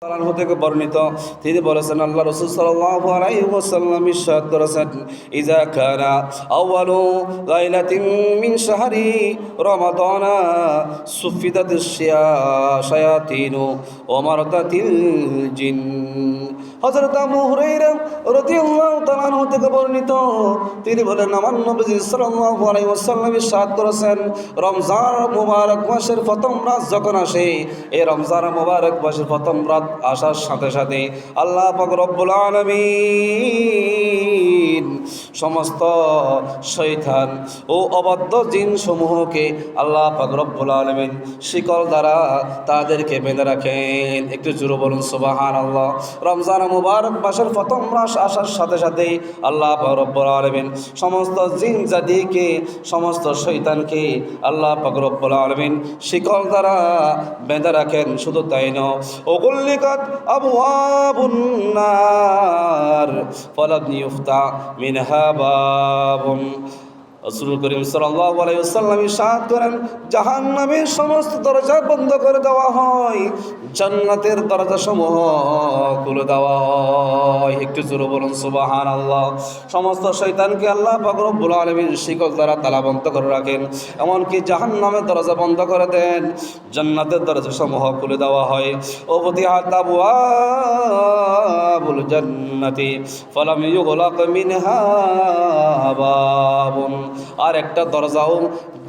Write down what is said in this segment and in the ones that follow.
uh, তাআলা থেকে বর্ণিত। তিনি বলেছেন, আল্লাহ রসুল ওয়াসাল্লাম ইরশাদ করেছেন ইজা লাইলাতিন মিন জিন। আবু থেকে বর্ণিত, তিনি বলেন, আমার নবী সাল্লাল্লাহু আলাইহি ওয়াসাল্লাম ইরশাদ করেছেন, রমজান মুবারক মাসের প্রথম রাত যখন আসে, এই রমজান মুবারক মাসের প্রথম রাত আসার সাথে সাথে আল্লাহ পাক রব্বুল আলামিন সমস্ত শৈতান ও অবাধ্য জিন সমূহকে আল্লাহ পাক রব্বুল আলামিন শিকল দ্বারা তাদেরকে বেঁধে রাখেন। একটু জোরে বলুন সুবাহান আল্লাহ রমজান মুবারক মাসের প্রথম মাস আসার সাথে সাথে আল্লাহ পাক রব্বুল আলামিন সমস্ত জিন জাতিকে, সমস্ত শৈতানকে আল্লাহ পাক রব্বুল আলামিন শিকল দ্বারা বেঁধে রাখেন। শুধু তাই নয়, ওগুল্লিকাত আবওয়াবুন নার ফালাম ইউফতা মিনহা বাবুন। রসুল করিম ওয়াসাল্লাম ইরশাদ করেন, জাহান্নামের সমস্ত দরজা বন্ধ করে দেওয়া হয়, জান্নাতের দরজা সমূহ খুলে দেওয়া হয়। একটু জোরে বলুন, সুবহানাল্লাহ। সমস্ত শয়তানকে আল্লাহ পাক রব্বুল আলামিন শিকল দ্বারা তালা বন্ধ করে রাখেন, এমনকি জাহান্নামের দরজা বন্ধ করে দেন, জান্নাতের দরজা সমূহ খুলে দেওয়া হয়। ও ফতিহাত আবওয়াবুল জান্নাতি, ফালাম ইউগলাক মিনহা বাবুন। আর একটা দরজাও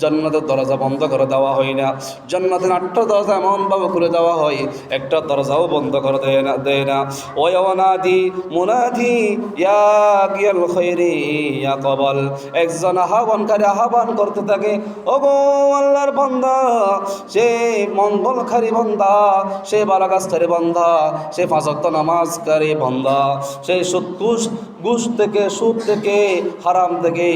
জান্নাতের দরজা বন্ধ করে দেওয়া হয় না। জান্নাতের আটটা দরজা এমনভাবে খুলে দেওয়া হয়, একটা দরজাও বন্ধ করে দেয় না দেয় না। ওই অনাদি মুনাদি, ইয়া গিয়াল খৈরি, ইয়া কবল। একজন আহ্বানকারী আহ্বান করতে থাকে ও গো আল্লাহর বান্দা, সে মঙ্গলকারী বান্দা, সে বালাগাছকারী বান্দা, সে ফাঁসক্ত নামাজকারী বান্দা। সে সুৎকুশ ঘুষ থেকে, সুদ থেকে, হারাম থেকে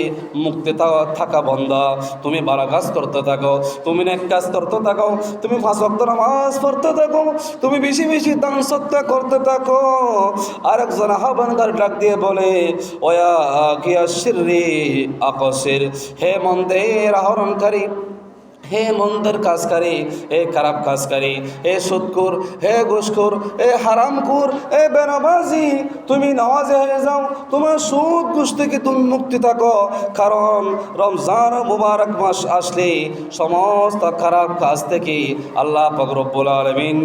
মুক্তি থাকা বন্ধা তুমি বালা কাজ করতে থাকো, তুমি নেক কাজ করতে থাকো, তুমি ওয়াক্ত নামাজ পড়তে থাকো, তুমি বেশি বেশি দান সত্য করতে থাকো। আরেকজন আহ্বানকার ডাক দিয়ে বলে, ওয়া কিয়া শিররি আকসের, হে মন্দের আহরণকারী হে মন্দের কাজকারী, হে খারাপ কাজকারী, হে সুৎকুর হে ঘুষখোর, হে হারামকুর হে বেনাবাজি তুমি নামাজে হয়ে যাও, তোমার সুদ ঘুষ থেকে তুমি মুক্তি থাকো। কারণ রমজান মুবারক মাস আসলে সমস্ত খারাপ কাজ থেকে আল্লাহ ফকরব্বুল আলমিন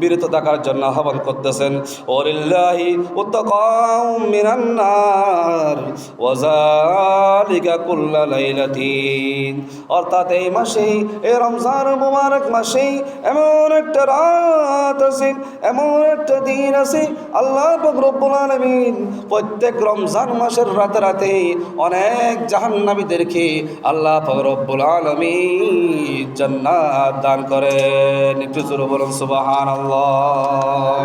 বিরত থাকার জন্য আহ্বান করতেছেন ওরিল্লাহি উত্তকাউ মিনান্নার ওয়াজালিকা কুল্লা লাইলাতিন। অর্থাৎ এই মাসেই এই রমজান মুবারক মাসেই এমন একটা রাত আছে, এমন একটা দিন আছে, আল্লাহ রব্বুল আলামিন প্রত্যেক রমজান মাসের রাতে রাতে অনেক জাহান্নামীদেরকে আল্লাহ রব্বুল আলামিন জান্নাত দান করেন। একটু জোরে বলুন সুবহানাল্লাহ।